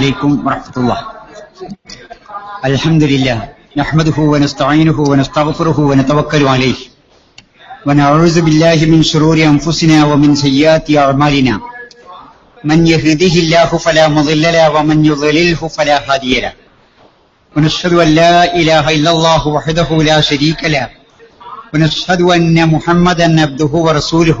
عليكم ورحمة الله. الحمد لله نحمده ونستعينه ونستغفره ونتوكل عليه. ونعوذ بالله من شرور أنفسنا ومن سيئات أعمالنا. من يهده الله فلا مضل له ومن يضلله فلا هادي له. ونشهد أن لا إله إلا الله وحده لا شريك له. ونشهد أن محمدا عبده ورسوله.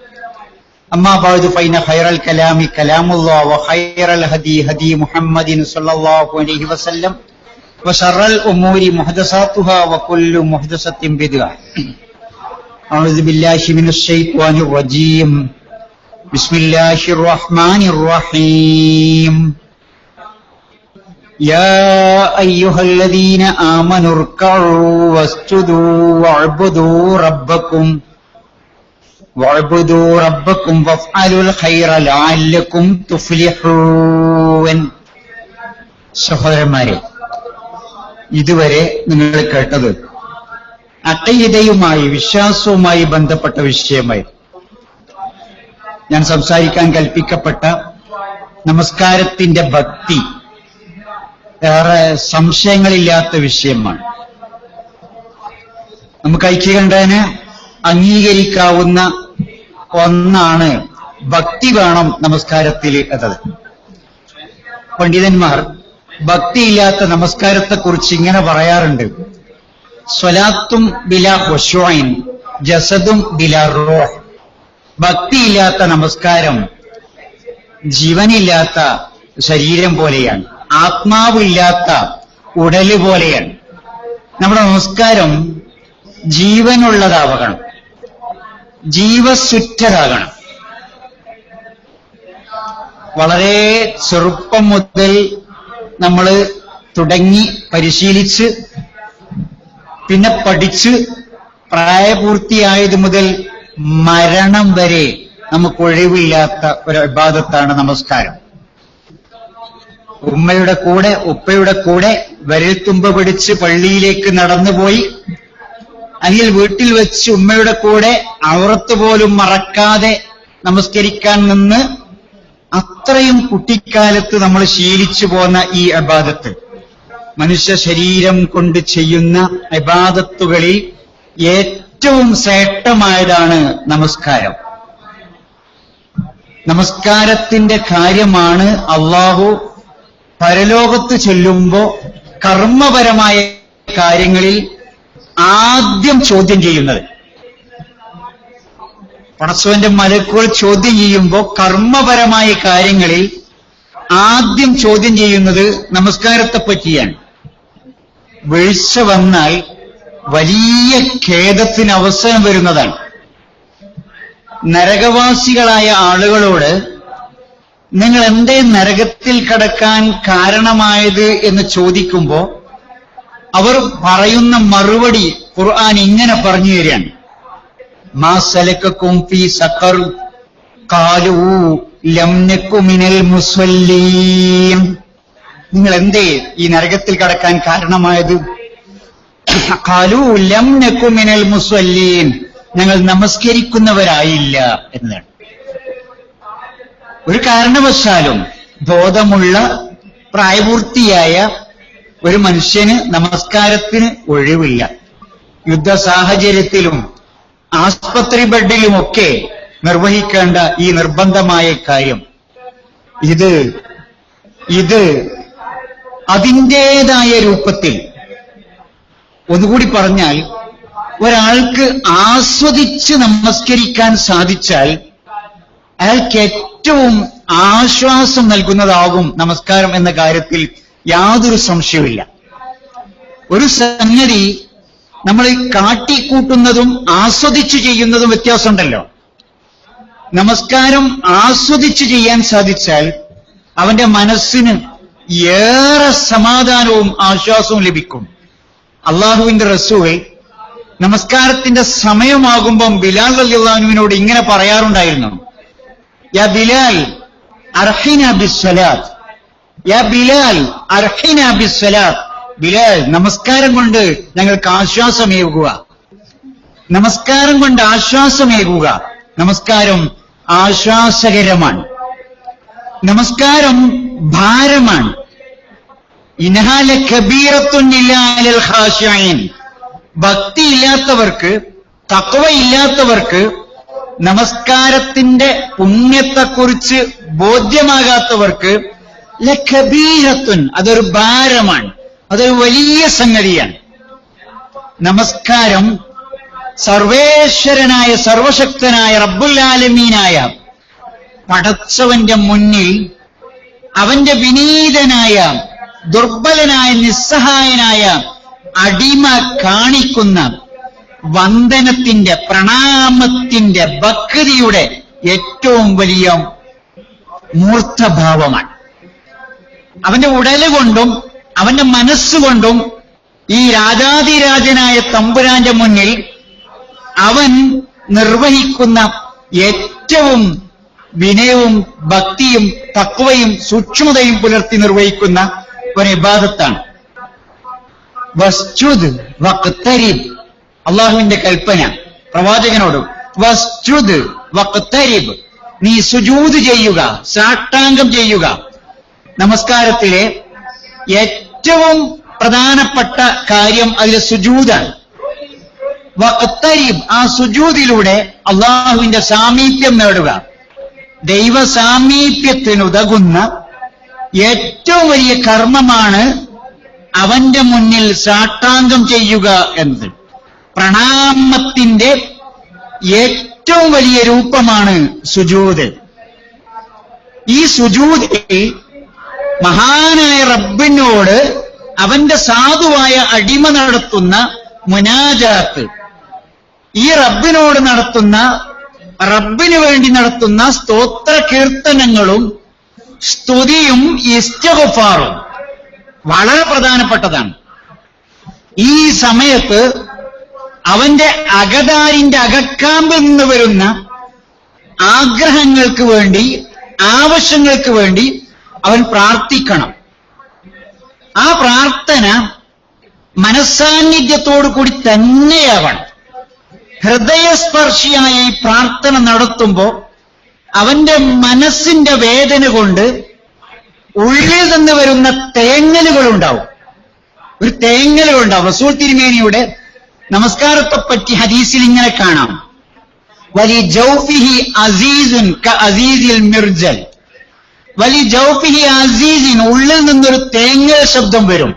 أما بعد فإن خير الكلام كلام الله وخير الهدي هدي محمد صلى الله عليه وسلم وشر الأمور محدثاتها وكل محدثة بدعة. أعوذ بالله من الشيطان الرجيم. بسم الله الرحمن الرحيم. يا أيها الذين آمنوا اركعوا واسجدوا واعبدوا ربكم. സഹോദരന്മാരെ ഇതുവരെ നിങ്ങൾ കേട്ടത് അക്കയിതയുമായി വിശ്വാസവുമായി ബന്ധപ്പെട്ട വിഷയമായി. ഞാൻ സംസാരിക്കാൻ കൽപ്പിക്കപ്പെട്ട നമസ്കാരത്തിന്റെ ഭക്തി ഏറെ സംശയങ്ങളില്ലാത്ത വിഷയമാണ്. നമുക്ക് ഐക്യകണ്ഠേന അംഗീകരിക്കാവുന്ന ഒന്നാണ് ഭക്തി വേണം നമസ്കാരത്തിൽ എന്നത്. പണ്ഡിതന്മാർ ഭക്തിയില്ലാത്ത നമസ്കാരത്തെക്കുറിച്ച് ഇങ്ങനെ പറയാറുണ്ട്. സ്വലാത്തും ബില ഹൊഷോയിൻ ജസദും ബില റോ ഭക്തിയില്ലാത്ത നമസ്കാരം ജീവനില്ലാത്ത ശരീരം പോലെയാണ്. ആത്മാവില്ലാത്ത ഉടൽ പോലെയാണ്. നമ്മുടെ നമസ്കാരം ജീവനുള്ളതാവണം. ജീവസുറ്റതാകണം വളരെ ചെറുപ്പം മുതൽ നമ്മൾ തുടങ്ങി പരിശീലിച്ച് പിന്നെ പഠിച്ച് പ്രായപൂർത്തിയായത് മുതൽ മരണം വരെ നമുക്ക് ഒഴിവില്ലാത്ത ഒരു വിവാദത്താണ് നമസ്കാരം. ഉമ്മയുടെ കൂടെ ഉപ്പയുടെ കൂടെ വരൽത്തുമ്പ് പിടിച്ച് പള്ളിയിലേക്ക് നടന്നുപോയി. അല്ലെങ്കിൽ വീട്ടിൽ വെച്ച് ഉമ്മയുടെ കൂടെ ഔറത്ത് പോലും മറക്കാതെ നമസ്കരിക്കാൻ നിന്ന് അത്രയും കുട്ടിക്കാലത്ത് നമ്മൾ ശീലിച്ചു പോന്ന ഈ അബാദത്ത്. മനുഷ്യ ശരീരം കൊണ്ട് ചെയ്യുന്ന അബാദത്തുകളിൽ ഏറ്റവും ശ്രേഷ്ഠമായതാണ് നമസ്കാരം. നമസ്കാരത്തിന്റെ കാര്യമാണ് അള്ളാഹു പരലോകത്ത് ചെല്ലുമ്പോ കർമ്മപരമായ കാര്യങ്ങളിൽ ആദ്യം ചോദ്യം ചെയ്യുന്നത്. പടച്ചവന്റെ മലക്കുകൾ ചോദ്യം ചെയ്യുമ്പോൾ കർമ്മപരമായ കാര്യങ്ങളിൽ ആദ്യം ചോദ്യം ചെയ്യുന്നത് നമസ്കാരത്തെ പറ്റിയാണ്. വീഴ്ച വന്നാൽ വലിയ ഖേദത്തിന് അവസരം വരുന്നതാണ്. നരകവാസികളായ ആളുകളോട് നിങ്ങൾ എന്തേ നരകത്തിൽ കടക്കാൻ കാരണമായത് എന്ന് ചോദിക്കുമ്പോ അവർ പറയുന്ന മറുപടി ഖുർആൻ ഇങ്ങനെ പറഞ്ഞു തരികയാണ്. മാ ഫീ മുസ്വല്ലീൻ നിങ്ങൾ എന്തേ ഈ നരകത്തിൽ കടക്കാൻ കാരണമായത്? ഞങ്ങൾ നമസ്കരിക്കുന്നവരായില്ല എന്നാണ്. ഒരു കാരണവശാലും ബോധമുള്ള പ്രായപൂർത്തിയായ ഒരു മനുഷ്യന് നമസ്കാരത്തിന് ഒഴിവില്ല. യുദ്ധ സാഹചര്യത്തിലും ആസ്പത്രി ബെഡിലുമൊക്കെ നിർവഹിക്കേണ്ട ഈ നിർബന്ധമായ കാര്യം. ഇത് ഇത് അതിന്റെതായ രൂപത്തിൽ ഒന്നുകൂടി പറഞ്ഞാൽ ഒരാൾക്ക് ആസ്വദിച്ച് നമസ്കരിക്കാൻ സാധിച്ചാൽ അയാൾക്ക് ഏറ്റവും ആശ്വാസം നൽകുന്നതാകും നമസ്കാരം എന്ന കാര്യത്തിൽ യാതൊരു സംശയവുമില്ല. ഒരു സംഗതി നമ്മൾ കാട്ടിക്കൂട്ടുന്നതും ആസ്വദിച്ചു ചെയ്യുന്നതും വ്യത്യാസമുണ്ടല്ലോ. നമസ്കാരം ആസ്വദിച്ചു ചെയ്യാൻ സാധിച്ചാൽ അവന്റെ മനസ്സിന് ഏറെ സമാധാനവും ആശ്വാസവും ലഭിക്കും. അള്ളാഹുവിന്റെ റസൂൽ നമസ്കാരത്തിന്റെ സമയമാകുമ്പം ബിലാൽ അലിയുള്ളാഹുവിനോട് ഇങ്ങനെ പറയാറുണ്ടായിരുന്നു. യാ ബിലാൽ അർഹിന ബിസ്വലാത്ത് ബിലാൽ നമസ്കാരം കൊണ്ട് ഞങ്ങൾക്ക് ആശ്വാസമേകുക. നമസ്കാരം കൊണ്ട് ആശ്വാസമേകുക. നമസ്കാരം ആശ്വാസകരമാണ്. നമസ്കാരം ഭാരമാണ്. ഇനഹാല കബീറത്തുന്നില്ലാലൽ ഖാശിഈൻ ഭക്തിയില്ലാത്തവർക്ക് തക്കവയില്ലാത്തവർക്ക് നമസ്കാരത്തിന്റെ പുണ്യത്തെക്കുറിച്ച് ബോധ്യമാകാത്തവർക്ക് ലഖബീരത്തുൻ അതൊരു ഭാരമാണ് അതൊരു വലിയ സംഗതിയാണ്. നമസ്കാരം സർവേശ്വരനായ സർവശക്തനായ റബ്ബുല്ലാലമീനായ പടച്ചവന്റെ മുന്നിൽ അവന്റെ വിനീതനായ ദുർബലനായ നിസ്സഹായനായ അടിമ കാണിക്കുന്ന വന്ദനത്തിന്റെ പ്രണാമത്തിന്റെ ഭക്തിയുടെ ഏറ്റവും വലിയ മൂർത്തഭാവമാണ്. അവന്റെ ഉടൽ കൊണ്ടും അവന്റെ മനസ്സുകൊണ്ടും ഈ രാജാതിരാജനായ തമ്പുരാന്റെ മുന്നിൽ അവൻ നിർവഹിക്കുന്ന ഏറ്റവും വിനയവും ഭക്തിയും തക്വയും സൂക്ഷ്മതയും പുലർത്തി നിർവഹിക്കുന്ന ഒരു ഇബാദത്താണ് വസ്തുത് വക്തരിബ്. അള്ളാഹുവിന്റെ കൽപ്പന. പ്രവാചകനോട് വസ്തുത് വക്തരിബ്. നീ സുജൂത് ചെയ്യുക സാഷ്ടാംഗം ചെയ്യുക. നമസ്കാരത്തിലെ ഏറ്റവും പ്രധാനപ്പെട്ട കാര്യം അതിൽ സുജൂതാണ്. ആ സുജൂതിലൂടെ അള്ളാഹുവിന്റെ സാമീപ്യം നേടുക. ദൈവ സാമീപ്യത്തിനുതകുന്ന ഏറ്റവും വലിയ കർമ്മമാണ് അവന്റെ മുന്നിൽ സാഷ്ടാംഗം ചെയ്യുക എന്നത്. പ്രണാമത്തിന്റെ ഏറ്റവും വലിയ രൂപമാണ് സുജൂത്. ഈ സുജൂതിൽ മഹാനായ റബ്ബിനോട് അവന്റെ സാധുവായ അടിമ നടത്തുന്ന മുനാജാത്ത്. ഈ റബ്ബിനോട് നടത്തുന്ന റബ്ബിന് വേണ്ടി നടത്തുന്ന സ്തോത്ര കീർത്തനങ്ങളും സ്തുതിയും ഇസ്തഗഫാറും വളരെ പ്രധാനപ്പെട്ടതാണ്. ഈ സമയത്ത് അവന്റെ അകതാരിന്റെ അകക്കാമ്പിൽ നിന്ന് വരുന്ന ആഗ്രഹങ്ങൾക്ക് വേണ്ടി ആവശ്യങ്ങൾക്ക് വേണ്ടി അവൻ പ്രാർത്ഥിക്കണം. ആ പ്രാർത്ഥന മനസ്സാന്നിധ്യത്തോടു കൂടി തന്നെയാവണം. ഹൃദയസ്പർശിയായ ഈ പ്രാർത്ഥന നടത്തുമ്പോൾ അവന്റെ മനസ്സിന്റെ വേദന കൊണ്ട് ഉള്ളിൽ നിന്ന് വരുന്ന തേങ്ങലുകളുണ്ടാവും. ഒരു തേങ്ങലുകളുണ്ടാവും. റസൂൽ തിരുമേനിയുടെ നമസ്കാരത്തെ പറ്റി ഹദീസിൽ ഇങ്ങനെ കാണാം. വലി ജൗഫിഹി അസീസുൻ ക അസീസിൽ മിർജൽ. വലി ജൗഫിഹി അസീസിൻ ഉള്ളിൽ നിന്നൊരു തേങ്ങ ശബ്ദം വരും.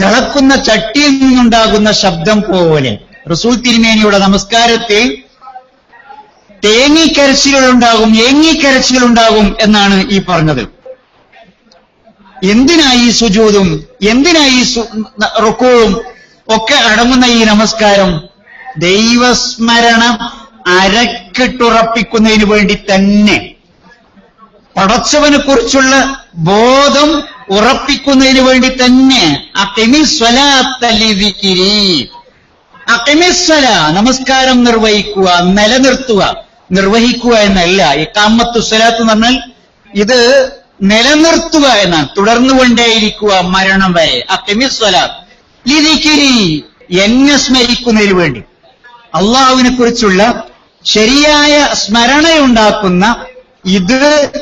തിളക്കുന്ന ചട്ടിയിൽ നിന്നുണ്ടാകുന്ന ശബ്ദം പോലെ. റസൂൽ തിരുമേനിയുടെ നമസ്കാരത്തിൽ തേങ്ങിക്കരച്ചിലുണ്ടാകും ഏങ്ങിക്കരച്ചിലുണ്ടാകും എന്നാണ് ഈ പറഞ്ഞത്. എന്തിനായി സുജൂതും? എന്തിനായി സു- ഒക്കെ അടങ്ങുന്ന ഈ നമസ്കാരം ദൈവസ്മരണം അരക്കിട്ടുറപ്പിക്കുന്നതിന് വേണ്ടി തന്നെ. പടച്ചവനെ കുറിച്ചുള്ള ബോധം ഉറപ്പിക്കുന്നതിന് വേണ്ടി തന്നെ അക്കിമിസ്വല നമസ്കാരം നിർവഹിക്കുക നിലനിർത്തുക. നിർവഹിക്കുക എന്നല്ല ഇക്കാമത്തു സ്വലാത്ത് എന്ന് പറഞ്ഞാൽ ഇത് നിലനിർത്തുക എന്നാണ്. തുടർന്നു കൊണ്ടേയിരിക്കുക മരണം വരെ. അക്കിമിസ്വലാത്ത് ലിതിക്കിരി എന്നെ സ്മരിക്കുന്നതിന് വേണ്ടി. അള്ളാഹുവിനെ കുറിച്ചുള്ള ശരിയായ സ്മരണയുണ്ടാക്കുന്ന ഇത്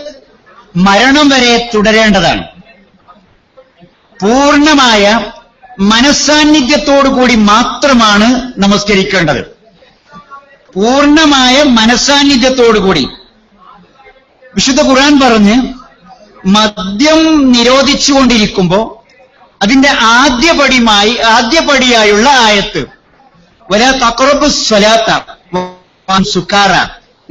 മരണം വരെ തുടരേണ്ടതാണ്. പൂർണമായ മനസ്സാന്നിധ്യത്തോടു കൂടി മാത്രമാണ് നമസ്കരിക്കേണ്ടത്. പൂർണമായ മനസ്സാന്നിധ്യത്തോടു കൂടി വിശുദ്ധ ഖുർആൻ പറഞ്ഞ് മദ്യം നിരോധിച്ചുകൊണ്ടിരിക്കുമ്പോ അതിന്റെ ആദ്യപടിയുമായി ആദ്യപടിയായുള്ള ആയത്ത് വല തക്രബ് സ്വലാത്ത സുക്കാറ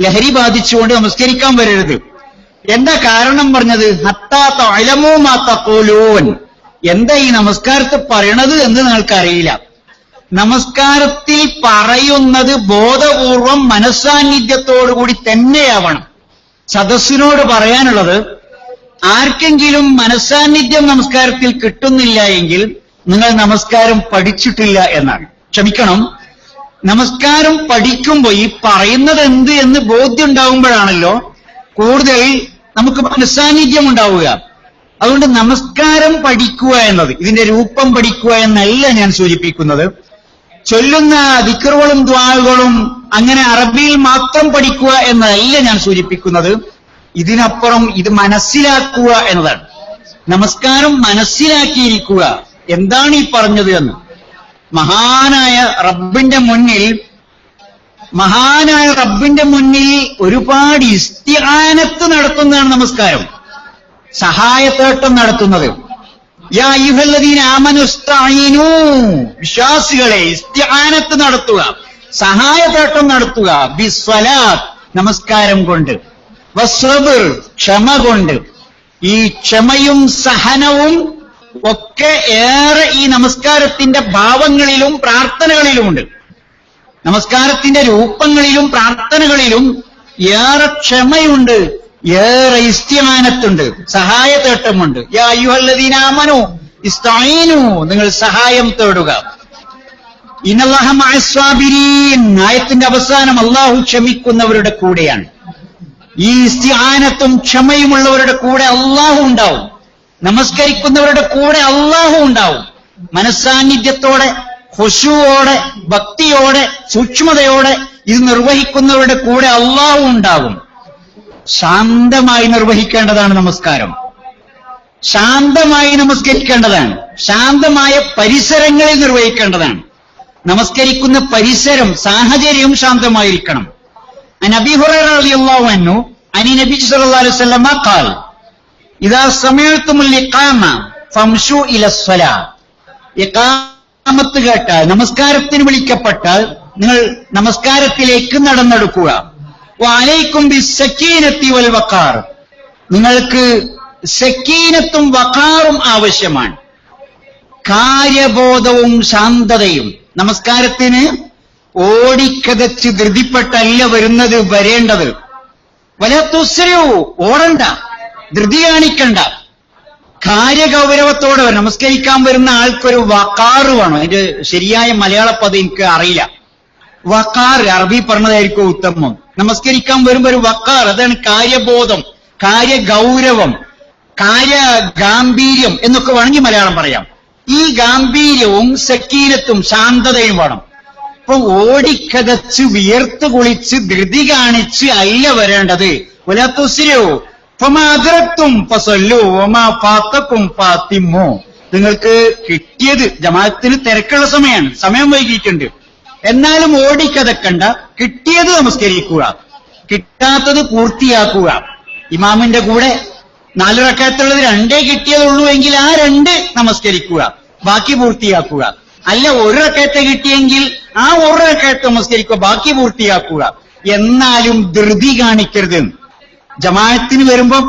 ലഹരി ബാധിച്ചുകൊണ്ട് നമസ്കരിക്കാൻ വരരുത്. എന്താ കാരണം പറഞ്ഞത്? ഹത്താത്ത അലമോ മാത്തപ്പോലോൻ എന്താ ഈ നമസ്കാരത്തെ പറയണത് എന്ന് നിങ്ങൾക്കറിയില്ല. നമസ്കാരത്തിൽ പറയുന്നത് ബോധപൂർവം മനസ്സാന്നിധ്യത്തോടുകൂടി തന്നെയാവണം. സദസ്സിനോട് പറയാനുള്ളത് ആർക്കെങ്കിലും മനസ്സാന്നിധ്യം നമസ്കാരത്തിൽ കിട്ടുന്നില്ല എങ്കിൽ നിങ്ങൾ നമസ്കാരം പഠിച്ചിട്ടില്ല എന്നാണ്. ക്ഷമിക്കണം. നമസ്കാരം പഠിക്കുമ്പോൾ ഈ പറയുന്നത് എന്ത് എന്ന് ബോധ്യം ഉണ്ടാവുമ്പോഴാണല്ലോ കൂടുതൽ നമുക്ക് മനസ്സാന്നിധ്യം ഉണ്ടാവുക അതുകൊണ്ട് നമസ്കാരം പഠിക്കുക എന്നത് ഇതിന്റെ രൂപം പഠിക്കുക എന്നല്ല ഞാൻ സൂചിപ്പിക്കുന്നത്. ചൊല്ലുന്ന ദിക്കറുകളും ദ്വാളുകളും അങ്ങനെ അറബിയിൽ മാത്രം പഠിക്കുക എന്നല്ല ഞാൻ സൂചിപ്പിക്കുന്നത്. ഇതിനപ്പുറം ഇത് മനസ്സിലാക്കുക എന്നതാണ്. നമസ്കാരം മനസ്സിലാക്കിയിരിക്കുക. എന്താണ് ഈ പറഞ്ഞത് എന്ന്? മഹാനായ റബ്ബിന്റെ മുന്നിൽ മഹാനായ റബ്ബിന്റെ മുന്നിൽ ഒരുപാട് ഇസ്തിഹാനത്ത് നടത്തുന്നതാണ് നമസ്കാരം. സഹായത്തേട്ടം നടത്തുന്നത്. വിശ്വാസികളെ ഇസ്തിഹാനത്ത് നടത്തുക. സഹായത്തേട്ടം നടത്തുക. ബിസ്വലാത്ത് നമസ്കാരം കൊണ്ട്. വസ്വബിർ ക്ഷമ കൊണ്ട്. ഈ ക്ഷമയും സഹനവും ഒക്കെ ഏറെ ഈ നമസ്കാരത്തിന്റെ ഭാവങ്ങളിലും പ്രാർത്ഥനകളിലുമുണ്ട്. നമസ്കാരത്തിന്റെ രൂപങ്ങളിലും പ്രാർത്ഥനകളിലും ഏറെ ക്ഷമയുണ്ട് ഏറെ ഇസ്തിമാനത്തുണ്ട് സഹായ തേട്ടമുണ്ട്. അയ്യുഹല്ലദീനാമനു ഇസ്തായിനു നിങ്ങൾ സഹായം തേടുക. ഇന്നല്ലാഹ നായത്തിന്റെ അവസാനം അള്ളാഹു ക്ഷമിക്കുന്നവരുടെ കൂടെയാണ്. ഈ ഇസ്തിആനത്തും ക്ഷമയുമുള്ളവരുടെ കൂടെ അള്ളാഹു ഉണ്ടാവും. നമസ്കരിക്കുന്നവരുടെ കൂടെ അള്ളാഹു ഉണ്ടാവും. മനസ്സാന്നിധ്യത്തോടെ ഹുഷുവോടെ ഭക്തിയോടെ സൂക്ഷ്മതയോടെ ഇത് നിർവഹിക്കുന്നവരുടെ കൂടെ അള്ളാഹു ഉണ്ടാകും. ശാന്തമായി നിർവഹിക്കേണ്ടതാണ് നമസ്കാരം. ശാന്തമായി നമസ്കരിക്കേണ്ടതാണ്. ശാന്തമായ പരിസരങ്ങളിൽ നിർവഹിക്കേണ്ടതാണ്. നമസ്കരിക്കുന്ന പരിസരം സാഹചര്യവും ശാന്തമായിരിക്കണം. നബി ഹുറു അനി നബി ഇതാ സമയത്തുമുൽ ഇഖാമ ഇലസ്വല ഇഖാമ നാമത്ത് കേട്ടാൽ നമസ്കാരത്തിന് വിളിക്കപ്പെട്ടാൽ നിങ്ങൾ നമസ്കാരത്തിലേക്ക് നടന്നെടുക്കുക. വാലേക്കും ബി സക്കീനത്തി വൽ വക്കാർ നിങ്ങൾക്ക് സക്കീനത്തും വക്കാറും ആവശ്യമാണ്. കാര്യബോധവും ശാന്തതയും. നമസ്കാരത്തിന് ഓടിക്കതച്ച് ധൃതിപ്പെട്ടല്ല വരുന്നത് വരേണ്ടത്. വല തുസ്രയോ ഓടണ്ട. ധൃതി കാണിക്കണ്ട. കാര്യഗൗരവത്തോടെ വരണം. നമസ്കരിക്കാൻ വരുന്ന ആൾക്കൊരു വക്കാറ് വേണം. അതിന്റെ ശരിയായ മലയാള പദം എനിക്ക് അറിയില്ല. വക്കാർ അറബി പറഞ്ഞതായിരിക്കും ഉത്തമം. നമസ്കരിക്കാൻ വരുമ്പോ ഒരു വക്കാർ അതാണ് കാര്യബോധം കാര്യഗൗരവം കാര്യ ഗാംഭീര്യം എന്നൊക്കെ വേണമെങ്കിൽ മലയാളം പറയാം. ഈ ഗാംഭീര്യവും സക്കീരത്തും ശാന്തതയും വേണം. അപ്പൊ ഓടിക്കതച്ച് വിയർത്ത് കുളിച്ച് ധൃതി കാണിച്ച് അല്ല വരേണ്ടത് ഒലാത്തുസിരോ നിങ്ങൾക്ക് കിട്ടിയത് ജമാഅത്തിന് തിരക്കുള്ള സമയമാണ്. സമയം വൈകിയിട്ടുണ്ട്. എന്നാലും ഓടിക്കതക്കണ്ട. കിട്ടിയത് നമസ്കരിക്കുക. കിട്ടാത്തത് പൂർത്തിയാക്കുക. ഇമാമിന്റെ കൂടെ നാല് റക്കാത്തുള്ളത് രണ്ടേ കിട്ടിയതുള്ളൂ എങ്കിൽ ആ രണ്ട് നമസ്കരിക്കുക. ബാക്കി പൂർത്തിയാക്കുക. അല്ല ഒരു റക്കത്തെ കിട്ടിയെങ്കിൽ ആ ഒരു റക്കയത്ത് നമസ്കരിക്കുക. ബാക്കി പൂർത്തിയാക്കുക. എന്നാലും ധൃതി കാണിക്കരുത്. ജമാഅത്തിന് വരുമ്പം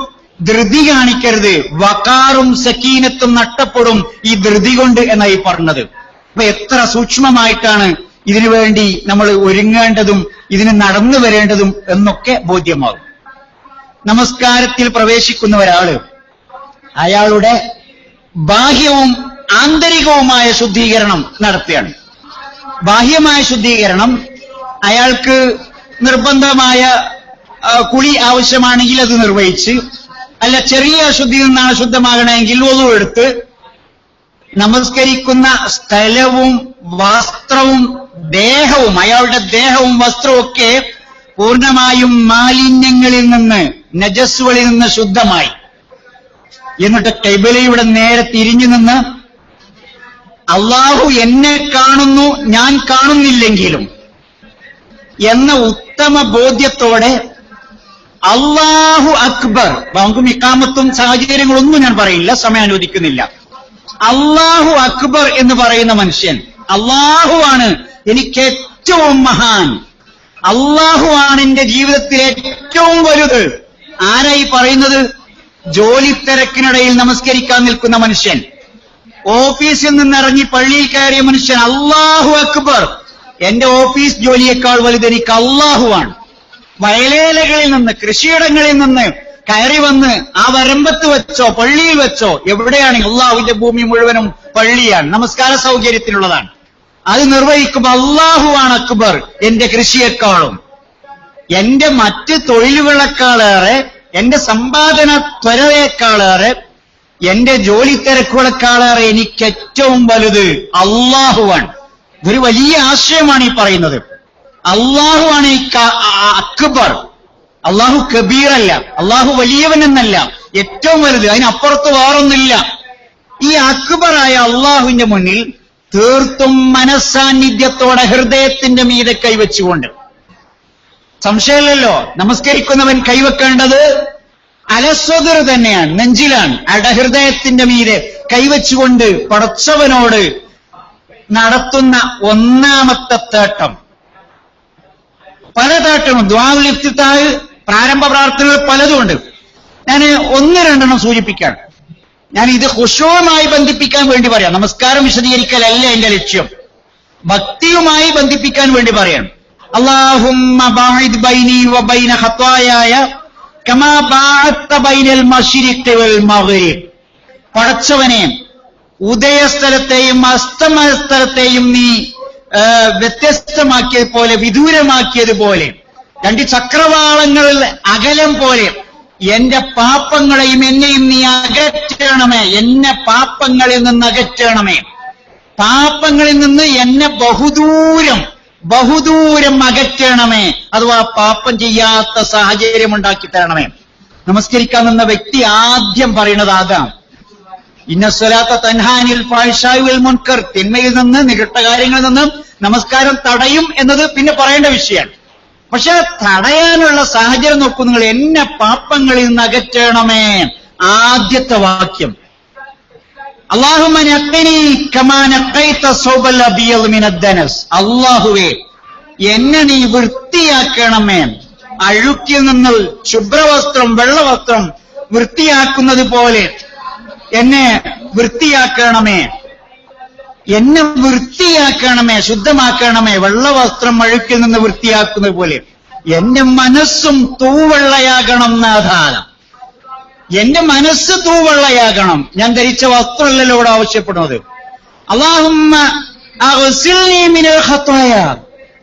ധൃതി കാണിക്കരുത്. വക്കാറും സക്കീനത്തും നഷ്ടപ്പെടും ഈ ധൃതി കൊണ്ട് എന്നായി പറഞ്ഞത്. അപ്പൊ എത്ര സൂക്ഷ്മമായിട്ടാണ് ഇതിനു വേണ്ടി നമ്മൾ ഒരുങ്ങേണ്ടതും ഇതിന് നടന്നു വരേണ്ടതും എന്നൊക്കെ ബോധ്യമാകും. നമസ്കാരത്തിൽ പ്രവേശിക്കുന്ന ഒരാൾ അയാളുടെ ബാഹ്യവും ആന്തരികവുമായ ശുദ്ധീകരണം നടത്തുകയാണ്. ബാഹ്യമായ ശുദ്ധീകരണം അയാൾക്ക് നിർബന്ധമായ കുളി ആവശ്യമാണെങ്കിൽ അത് നിർവഹിച്ച് അല്ല ചെറിയ അശുദ്ധിയിൽ നിന്നാണ് ശുദ്ധമാകണമെങ്കിൽ ഒതു എടുത്ത് നമസ്കരിക്കുന്ന സ്ഥലവും വസ്ത്രവും ദേഹവും അയാളുടെ ദേഹവും വസ്ത്രവും ഒക്കെ പൂർണമായും മാലിന്യങ്ങളിൽ നിന്ന് നജസ്സുകളിൽ നിന്ന് ശുദ്ധമായി. എന്നിട്ട് കൈബലയുടെ നേരെ തിരിഞ്ഞു നിന്ന് അള്ളാഹു എന്നെ കാണുന്നു ഞാൻ കാണുന്നില്ലെങ്കിലും എന്ന ഉത്തമ ബോധ്യത്തോടെ അള്ളാഹു അക്ബർ. നമുക്ക് ഇക്കാമത്തും സാഹചര്യങ്ങളൊന്നും ഞാൻ പറയില്ല സമയം അനുവദിക്കുന്നില്ല. അള്ളാഹു അക്ബർ എന്ന് പറയുന്ന മനുഷ്യൻ അള്ളാഹു ആണ് എനിക്ക് ഏറ്റവും മഹാൻ. അള്ളാഹു ആണ് എന്റെ ജീവിതത്തിൽ ഏറ്റവും വലുത്. ആരായി പറയുന്നത്? ജോലി തിരക്കിനിടയിൽ നമസ്കരിക്കാൻ നിൽക്കുന്ന മനുഷ്യൻ. ഓഫീസിൽ നിന്ന് ഇറങ്ങി പള്ളിയിൽ കയറിയ മനുഷ്യൻ അള്ളാഹു അക്ബർ. എന്റെ ഓഫീസ് ജോലിയേക്കാൾ വലുത് എനിക്ക് അള്ളാഹുവാണ് വയലേലകളിൽ നിന്ന് കൃഷിയിടങ്ങളിൽ നിന്ന് കയറി വന്ന് ആ വരമ്പത്ത് വെച്ചോ പള്ളിയിൽ വെച്ചോ എവിടെയാണ് അള്ളാഹുവിന്റെ ഭൂമി മുഴുവനും പള്ളിയാണ് നമസ്കാര സൗകര്യത്തിനുള്ളതാണ്. അത് നിർവഹിക്കുമ്പോൾ അള്ളാഹുവാണ് അക്ബർ എന്റെ കൃഷിയെക്കാളും. എന്റെ മറ്റ് തൊഴിലുകളെക്കാളേറെ എന്റെ സമ്പാദന ത്വരയേക്കാളേറെ എന്റെ ജോലി തിരക്കുകളെക്കാളേറെ എനിക്ക് ഏറ്റവും വലുത് അള്ളാഹുവാണ്. ഇതൊരു വലിയ ആശയമാണ് ഈ പറയുന്നത്. അള്ളാഹുവാണ് ഈ ക- ആ- അക്ബർ. അള്ളാഹു കബീറല്ല. അള്ളാഹു വലിയവൻ എന്നല്ല. ഏറ്റവും വലുത്. അതിനപ്പുറത്ത് വേറൊന്നില്ല ഈ അക്ബറായ അള്ളാഹുവിന്റെ മുന്നിൽ തീർത്തും മനസ്സാന്നിധ്യത്തോടെ ഹൃദയത്തിന്റെ മീതെ കൈവച്ചുകൊണ്ട്. സംശയമില്ലല്ലോ? നമസ്കരിക്കുന്നവൻ കൈവെക്കേണ്ടത് അലസ്വദർ തന്നെയാണ്. നെഞ്ചിലാണ്. അടഹൃദയത്തിന്റെ ഹൃദയത്തിന്റെ മീതെ കൈവച്ചുകൊണ്ട് പടച്ചവനോട് നടത്തുന്ന ഒന്നാമത്തെ തേട്ടം. പല തേട്ടവും ദ്വാലിഫ്താഹ് പ്രാരംഭ പ്രാർത്ഥനകൾ പലതുമുണ്ട്. ഞാൻ ഒന്ന് രണ്ടെണ്ണം സൂചിപ്പിക്കാൻ ഞാൻ ഇത് ഹുഷവുമായി ബന്ധിപ്പിക്കാൻ വേണ്ടി പറയാം. നമസ്കാരം വിശദീകരിക്കലല്ല എന്റെ ലക്ഷ്യം. ഭക്തിയുമായി ബന്ധിപ്പിക്കാൻ വേണ്ടി പറയാം. അള്ളാഹുമ്മ ബാഇദ് ബൈനി വബൈന സ്ഥലത്തെയും ഉദയസ്ഥലത്തെയും നീ വിദൂരമാക്കിയത് പോലെ രണ്ട് ചക്രവാളങ്ങളിൽ അകലം പോലെ എന്റെ പാപ്പങ്ങളെയും എന്നെയും നീ അകറ്റണമേ എന്നെ പാപ്പങ്ങളിൽ നിന്ന് അകറ്റണമേ. പാപ്പങ്ങളിൽ നിന്ന് എന്നെ ബഹുദൂരം ബഹുദൂരം അകറ്റണമേ. അഥവാ പാപ്പം ചെയ്യാത്ത സാഹചര്യം ഉണ്ടാക്കി തരണമേ. നമസ്കരിക്കാൻ നിന്ന വ്യക്തി ആദ്യം പറയുന്നത് ഇന്ന സ്വലാത്ത തൻഹാനിൽ പാഴ്ഷായുവിൽ മുൻകർ. തിന്മയിൽ നിന്ന് നികട്ട കാര്യങ്ങളിൽ നിന്നും നമസ്കാരം തടയും എന്നത് പിന്നെ പറയേണ്ട വിഷയമാണ്. പക്ഷെ തടയാനുള്ള സാഹചര്യം നോക്കൂ നിങ്ങൾ. എന്നെ പാപ്പങ്ങളിൽ നിന്ന് അകറ്റണമേ. ആദ്യത്തെ വാക്യം. അള്ളാഹുവേ എന്നെ നീ വൃത്തിയാക്കണമേ. അഴുക്കിൽ നിന്ന് ശുഭ്രവസ്ത്രം വെള്ളവസ്ത്രം വൃത്തിയാക്കുന്നത് പോലെ എന്നെ വൃത്തിയാക്കണമേ. എന്നെ വൃത്തിയാക്കണമേ ശുദ്ധമാക്കണമേ. വെള്ളവസ്ത്രം അഴുക്കിൽ നിന്ന് വൃത്തിയാക്കുന്നത് പോലെ. എന്റെ മനസ്സും തൂവെള്ളയാകണം നാഥാനം എന്റെ മനസ്സ് തൂവെള്ളയാകണം. ഞാൻ ധരിച്ച വസ്ത്രമല്ലല്ലോ ഇവിടെ ആവശ്യപ്പെടുന്നത്. അള്ളാഹുമ്മ.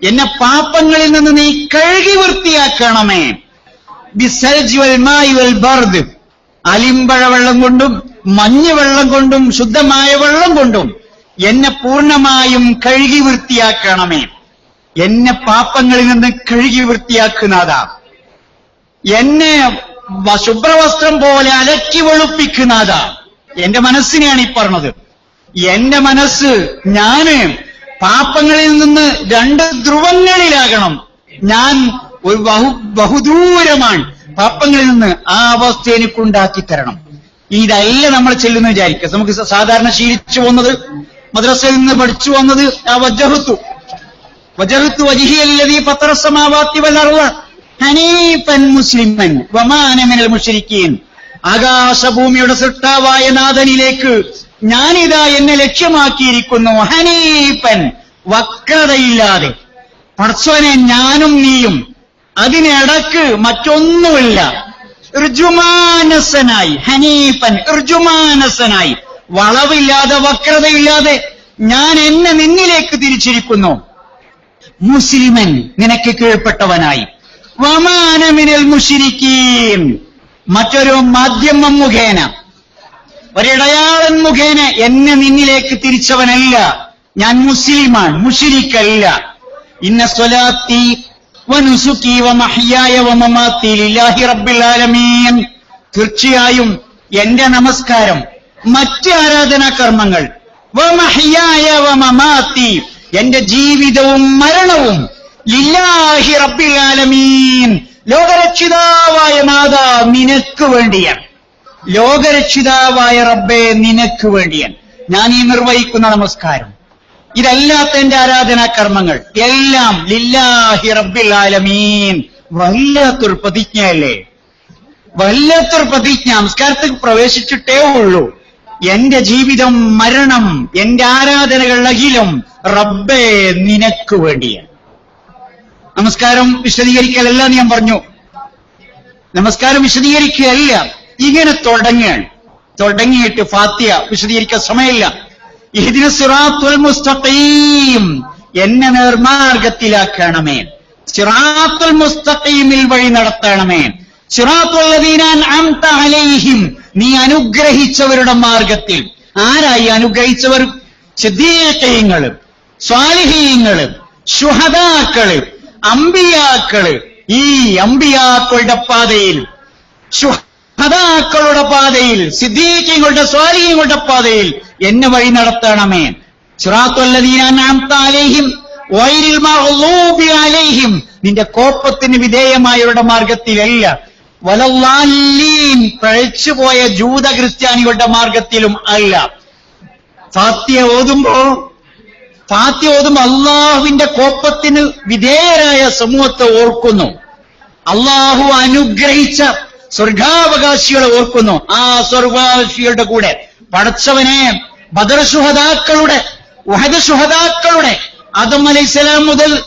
എന്നെ പാപ്പങ്ങളിൽ നിന്ന് നീ കഴുകി വൃത്തിയാക്കണമേ. ബിസൽജ് വൽ മായ് വൽ ബർദ്. അലിമ്പഴ വെള്ളം കൊണ്ടും മഞ്ഞ വെള്ളം കൊണ്ടും ശുദ്ധമായ വെള്ളം കൊണ്ടും എന്നെ പൂർണമായും കഴുകി വൃത്തിയാക്കണമേ. എന്നെ പാപ്പങ്ങളിൽ നിന്ന് കഴുകി വൃത്തിയാക്കുന്നതാ എന്നെ ശുഭ്രവസ്ത്രം പോലെ അലക്കി വെളുപ്പിക്കുന്നതാ എന്റെ മനസ്സിനെയാണ് ഈ പറഞ്ഞത്. എന്റെ മനസ്സ് ഞാൻ പാപ്പങ്ങളിൽ നിന്ന് രണ്ട് ധ്രുവങ്ങളിലാകണം. ഞാൻ ഒരു ബഹു ബഹുദൂരമാണ് പാപ്പങ്ങളിൽ നിന്ന് ആ അവസ്ഥ എനിക്കുണ്ടാക്കി തരണം. ഇതല്ല നമ്മൾ ചെല്ലുന്ന വിചാരിക്കുക. നമുക്ക് സാധാരണ ശീലിച്ചു പോന്നത് മദ്രസയിൽ നിന്ന് പഠിച്ചു വന്നത് ആ വജ്ജഹത്തു വജഹത്തു വജിഹിയല്ലതീ പത്രസമാവാത്തി വലർവ ഹനീഫൻ മുസ്ലിമൻ വമാനമിനൽ മിനൽ മുശ്രിക്കീൻ ആകാശഭൂമിയുടെ സൃഷ്ടാവായ നാഥനിലേക്ക് ഞാനിതാ എന്നെ ലക്ഷ്യമാക്കിയിരിക്കുന്നു. ഹനീഫൻ വക്രതയില്ലാതെ. പടച്ചോനെ ഞാനും നീയും അതിനിടക്ക് മറ്റൊന്നുമില്ല. ഋജുമാനസനായി ഹനീഫൻ ഋജുമാനസനായി. വളവില്ലാതെ വക്രതയില്ലാതെ ഞാൻ എന്നെ നിന്നിലേക്ക് തിരിച്ചിരിക്കുന്നു. മുസ്ലിമൻ നിനക്ക് കീഴ്പ്പെട്ടവനായി. വമാനമിനൽ മുഷിരിക്കീം മറ്റൊരു മാധ്യമം മുഖേന. ഒരിടയാളൻ മുഖേന എന്നെ നിന്നിലേക്ക് തിരിച്ചവനല്ല. ഞാൻ മുസ്ലിമാണ് മുഷിരിക്കല്ല ഇന്ന സ്വലാത്തി തീർച്ചയായും എന്റെ നമസ്കാരം മറ്റ് ആരാധനാ കർമ്മങ്ങൾ. എന്റെ ജീവിതവും മരണവും ലില്ലാഹി റബ്ബിൽ ആലമീൻ. ലോകരക്ഷിതാവായ മാതാ നിനക്ക് വേണ്ടിയാണ്. ലോകരക്ഷിതാവായ റബ്ബെ നിനക്ക് വേണ്ടിയാണ്. ഞാൻ ഈ നിർവഹിക്കുന്ന നമസ്കാരം. ഇതല്ലാത്ത എന്റെ ആരാധനാ കർമ്മങ്ങൾ എല്ലാം ലില്ലാഹി റബ്ബിൽ ആലമീൻ. വല്ലാത്തൊരു പ്രതിജ്ഞയല്ലേ വല്ലാത്തൊരു പ്രതിജ്ഞ. നമസ്കാരത്തിൽ പ്രവേശിച്ചിട്ടേ ഉള്ളൂ. എന്റെ ജീവിതം മരണം എന്റെ ആരാധനകൾ അഖിലും റബ്ബേ നിനക്ക് വേണ്ടിയാണ്. നമസ്കാരം വിശദീകരിക്കലല്ല ഞാൻ പറഞ്ഞു. നമസ്കാരം വിശദീകരിക്കുകയല്ല ഇങ്ങനെ തുടങ്ങുകയാണ്. തുടങ്ങിയിട്ട് ഫാത്തിയ വിശദീകരിക്കാൻ സമയമില്ല. മുസ്തഖീം. എന്നെ നേർമാർഗത്തിലാക്കണമേ. സിറാത്തുൽ മുസ്തഖീമിൽ വഴി നടത്തണമേ. അലൈഹിം. നീ അനുഗ്രഹിച്ചവരുടെ മാർഗത്തിൽ. ആരായി അനുഗ്രഹിച്ചവർ? സിദ്ദീഖീങ്ങൾ സ്വാലിഹീങ്ങൾ ശുഹദാക്കൾ അമ്പിയാക്കൾ. ഈ അമ്പിയാക്കളുടെ പാതയിൽ ശുഹദാക്കളുടെ പാതയിൽ സിദ്ദീഖീങ്ങളുടെ സ്വാലിഹീങ്ങളുടെ പാതയിൽ എന്നെ വഴി നടത്തണമേ. മഗ്ലൂബി അലൈഹിം നിന്റെ കോപ്പത്തിന് വിധേയമായവരുടെ മാർഗത്തിലല്ല വലല്ലാലീൻ പഴച്ചുപോയ ജൂത ക്രിസ്ത്യാനികളുടെ മാർഗത്തിലും അല്ല. ഫാത്തിയ ഓതുമ്പോ ഫാത്തിയ ഓതുമ്പോ അള്ളാഹുവിന്റെ കോപ്പത്തിന് വിധേയരായ സമൂഹത്തെ ഓർക്കുന്നു. അള്ളാഹു അനുഗ്രഹിച്ച സ്വർഗാവകാശികളെ ഓർക്കുന്നു. ആ സ്വർഗാവകാശികളുടെ കൂടെ പടച്ചവനെ ബദർ ശുഹദാക്കളുടെ വഹദ് ശുഹദാക്കളുടെ ആദം അലൈഹിസ്സലാം മുതൽ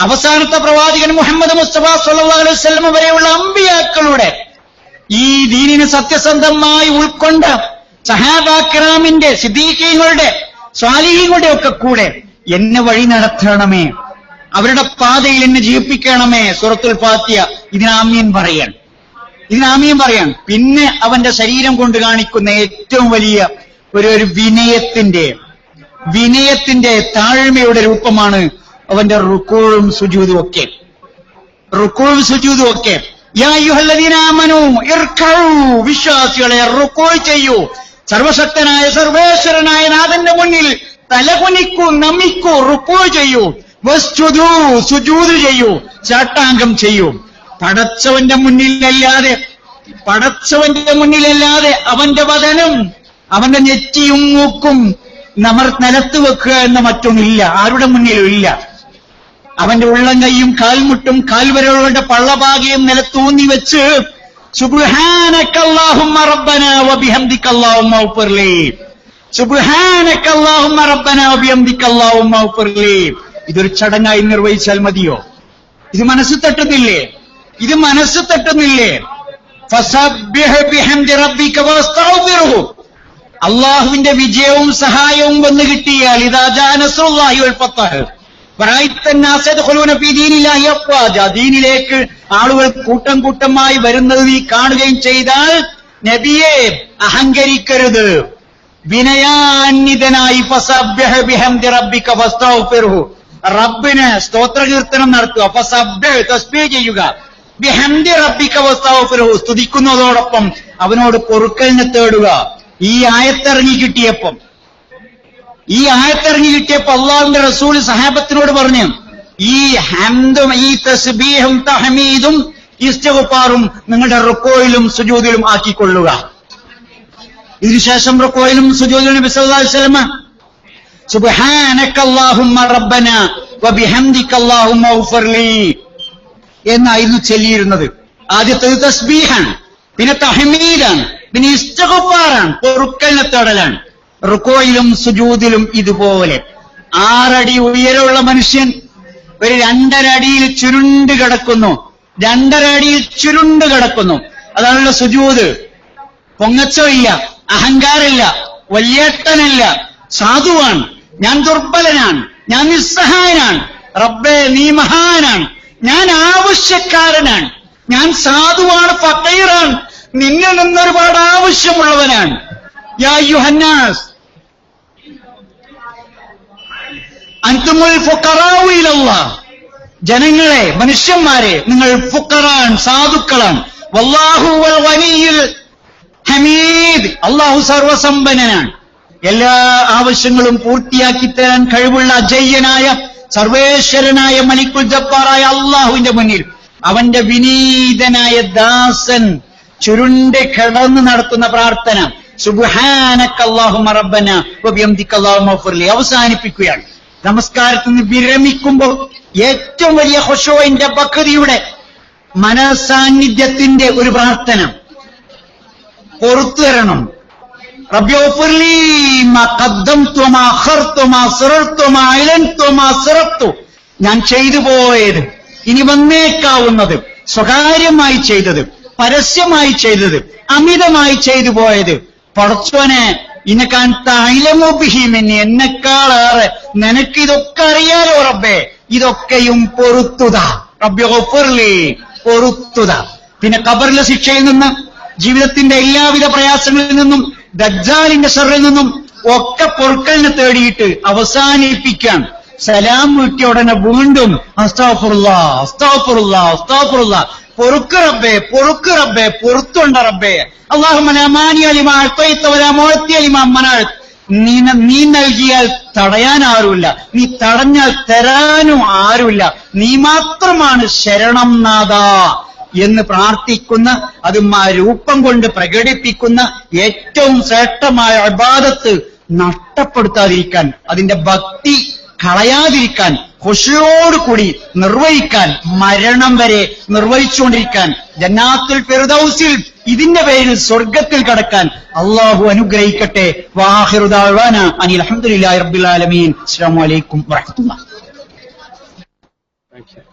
അവസാനത്തെ പ്രവാചകൻ മുഹമ്മദ് മുസ്തഫ സല്ലല്ലാഹു അലൈഹി വസല്ലം വരെയുള്ള അമ്പിയാക്കളുടെ ഈ ദീനിന് സത്യസന്ധമായി ഉൾക്കൊണ്ട് സഹാബാക്രാമിന്റെ സിദ്ദീഖീങ്ങളുടെ സ്വാലിഹീങ്ങളുടെ ഒക്കെ കൂടെ എന്നെ വഴി നടത്തണമേ. അവരുടെ പാതയിൽ എന്നെ ജീവിപ്പിക്കണമേ. സുറത്തുൽ ഫാത്തിയ ഇതിനാമീൻ പറയാൻ ഇതിനാമീൻ പറയാണ്. പിന്നെ അവന്റെ ശരീരം കൊണ്ട് കാണിക്കുന്ന ഏറ്റവും വലിയ ഒരു ഒരു വിനയത്തിന്റെ വിനയത്തിന്റെ താഴ്മയുടെ രൂപമാണ് അവന്റെ റുക്കോഴും സുജൂതും ഒക്കെ. റുക്കോഴും സുജൂതും ഒക്കെ. വിശ്വാസികളെ റുക്കോൾ ചെയ്യൂ. സർവശക്തനായ സർവേശ്വരനായ നാഥന്റെ മുന്നിൽ തലകുനിക്കൂ നമിക്കൂ റുക്കോ ചെയ്യൂ. വസ്തുതു സുജൂത് ചെയ്യൂ ചാട്ടാംഗം ചെയ്യൂ. പടച്ചവന്റെ മുന്നിലല്ലാതെ പടച്ചവന്റെ മുന്നിലല്ലാതെ അവന്റെ വതനം അവന്റെ നെറ്റിയും മൂക്കും നമ്മൾ നിലത്ത് വെക്കുക എന്ന മറ്റൊന്നില്ല ആരുടെ മുന്നിലും ഇല്ല. അവന്റെ ഉള്ളം കൈയും കാൽമുട്ടും കാൽവരകളുടെ പള്ളഭാഗയും നിലത്തൂന്നി വെച്ച് ഇതൊരു ചടങ്ങായി നിർവഹിച്ചാൽ മതിയോ? ഇത് മനസ്സിൽ തട്ടുന്നില്ലേ? ഇത് മനസ്സ് തട്ടുന്നില്ലേ? അള്ളാഹുവിന്റെ വിജയവും സഹായവും വന്നു കിട്ടിയാൽ ദീനിലേക്ക് ആളുകൾ കൂട്ടം കൂട്ടമായി വരുന്നത് നീ കാണുകയും ചെയ്താൽ നബിയെ അഹങ്കരിക്കരുത്. വിനയാന്വിതനായി റബ്ബിന് സ്തോത്രകീർത്തനം നടത്തുക. തസ്ബീഹ് ചെയ്യുക. സ്തുതിക്കുന്നതോടൊപ്പം അവനോട് പൊറുക്കലിനെ തേടുക. ഈ ആയത്തിറങ്ങി കിട്ടിയപ്പം. ഈ ആയത്തിറങ്ങി കിട്ടിയപ്പോ അള്ളാഹുവിന്റെ റസൂൽ സഹാബത്തിനോട് പറഞ്ഞു ഈ ഹംദും ഈ തസ്ബീഹും തഹമീദും ഇസ്തഗഫാറും നിങ്ങളുടെ റുക്കോയിലും സുജൂദിലും ആക്കിക്കൊള്ളുക. ഇതിനുശേഷം റുക്കോയിലും സുജൂദിലും നബി സല്ലല്ലാഹു അലൈഹി വസല്ലം സുബ്ഹാനക അല്ലാഹുമ്മ റബ്ബന വബിഹംദിക അല്ലാഹുമ്മ എന്നായിരുന്നു ചൊല്ലിയിരുന്നത്. ആദ്യത്തേത് തസ്ബീഹാണ്. പിന്നെ തഹമീദാണ് പിന്നെ ഇസ്തഗഫാറാണ്. പൊറുക്കലിനെ തൊടലാണ്. റുക്കോയിലും സുജൂദിലും ഇതുപോലെ. ആറടി ഉയരമുള്ള മനുഷ്യൻ ഒരു രണ്ടര അടിയിൽ ചുരുണ്ട് കിടക്കുന്നു. രണ്ടര അടിയിൽ ചുരുണ്ട് കിടക്കുന്നു. അതാണല്ലോ സുജൂദ് പൊങ്ങച്ചമില്ല അഹങ്കാരമില്ല. വല്യേട്ടനല്ല. സാധുവാണ്. ഞാൻ ദുർബലനാണ്. ഞാൻ നിസ്സഹായനാണ്. റബ്ബേ നീ മഹാനാണ്. ഞാൻ ആവശ്യക്കാരനാണ്. ഞാൻ സാധുവാണ് ഫക്കീറാണ്. നിന്നിൽ നിന്ന് ഒരുപാട് ആവശ്യമുള്ളവനാണ്. ജനങ്ങളെ മനുഷ്യന്മാരെ നിങ്ങൾ ഫുക്കറാൻ സാധുക്കളാണ്. വല്ലാഹു വൽ ഹമീദ്. അള്ളാഹു സർവസമ്പന്നനാണ്. എല്ലാ ആവശ്യങ്ങളും പൂർത്തിയാക്കി തരാൻ കഴിവുള്ള അജയ്യനായ സർവേശ്വരനായ മലിക്കുൽ ജബ്ബാറായ അള്ളാഹുവിന്റെ മുന്നിൽ അവന്റെ വിനീതനായ ദാസൻ ചുരുണ്ട് കിടന്ന് നടത്തുന്ന പ്രാർത്ഥന. അവസാനിപ്പിക്കുകയാണ്. നമസ്കാരത്തിൽ നിന്ന് വിരമിക്കുമ്പോൾ ഏറ്റവും വലിയ ഹൊഷോയിന്റെ ബക്കറിയുടെ മനസാന്നിധ്യത്തിന്റെ ഒരു പ്രാർത്ഥന. പുറത്തു തരണം ഞാൻ ചെയ്തു പോയത്. ഇനി വന്നേക്കാവുന്നത്. സ്വകാര്യമായി ചെയ്തത്. പരസ്യമായി ചെയ്തത്. അമിതമായി ചെയ്തു പോയത്. പടച്ചോനെ ഇനക്കാൻ തൈലമുബിഹിമെന്ന് എന്നെക്കാളേറെ നിനക്ക് ഇതൊക്കെ അറിയാലോ റബ്ബേ. ഇതൊക്കെയും പൊറുത്തുത. റബ്ബെ പൊറുത്തുത. പിന്നെ കബറിലെ ശിക്ഷയിൽ നിന്ന് ജീവിതത്തിന്റെ എല്ലാവിധ പ്രയാസങ്ങളിൽ നിന്നും ദജ്ജാലിന്റെ ഷറിൽ നിന്നും ഒക്കെ പൊറുക്കലിനെ തേടിയിട്ട് അവസാനിപ്പിക്കാൻ സലാം വീട്ടിയ ഉടനെ വീണ്ടും അസ്താഫുറുള്ള അസ്താഫുറുള്ള അസ്താഫുറുള്ള പൊറുക്ക് റബ്ബേ പൊറുക്ക് റബ്ബേ പൊറുത്തുണ്ട റബ്ബേ. അള്ളാഹുമാൽ നീ ന- നീ നൽകിയാൽ തടയാൻ ആരുമില്ല. നീ തടഞ്ഞാൽ തരാനും ആരുമില്ല. നീ മാത്രമാണ് ശരണം നാഥ. എന്ന് പ്രാർത്ഥിക്കുന്ന അത് രൂപം കൊണ്ട് പ്രകടിപ്പിക്കുന്ന ഏറ്റവും ശ്രേഷ്ഠമായ അബാദത്ത് നഷ്ടപ്പെടുത്താതിരിക്കാൻ അതിന്റെ ഭക്തി കളയാതിരിക്കാൻ ഖുഷിയോടുകൂടി നിർവഹിക്കാൻ മരണം വരെ നിർവഹിച്ചുകൊണ്ടിരിക്കാൻ ജന്നാത്തുൽ ഫിർദൌസിൽ ഇതിന്റെ പേരിൽ സ്വർഗത്തിൽ കടക്കാൻ അള്ളാഹു അനുഗ്രഹിക്കട്ടെ. വാഹിറുദാഴ്വാന അനിൽ അഹമ്മദില്ലാ അലൈക്കും വറഹ്മത്തുള്ളാഹി. Thank you.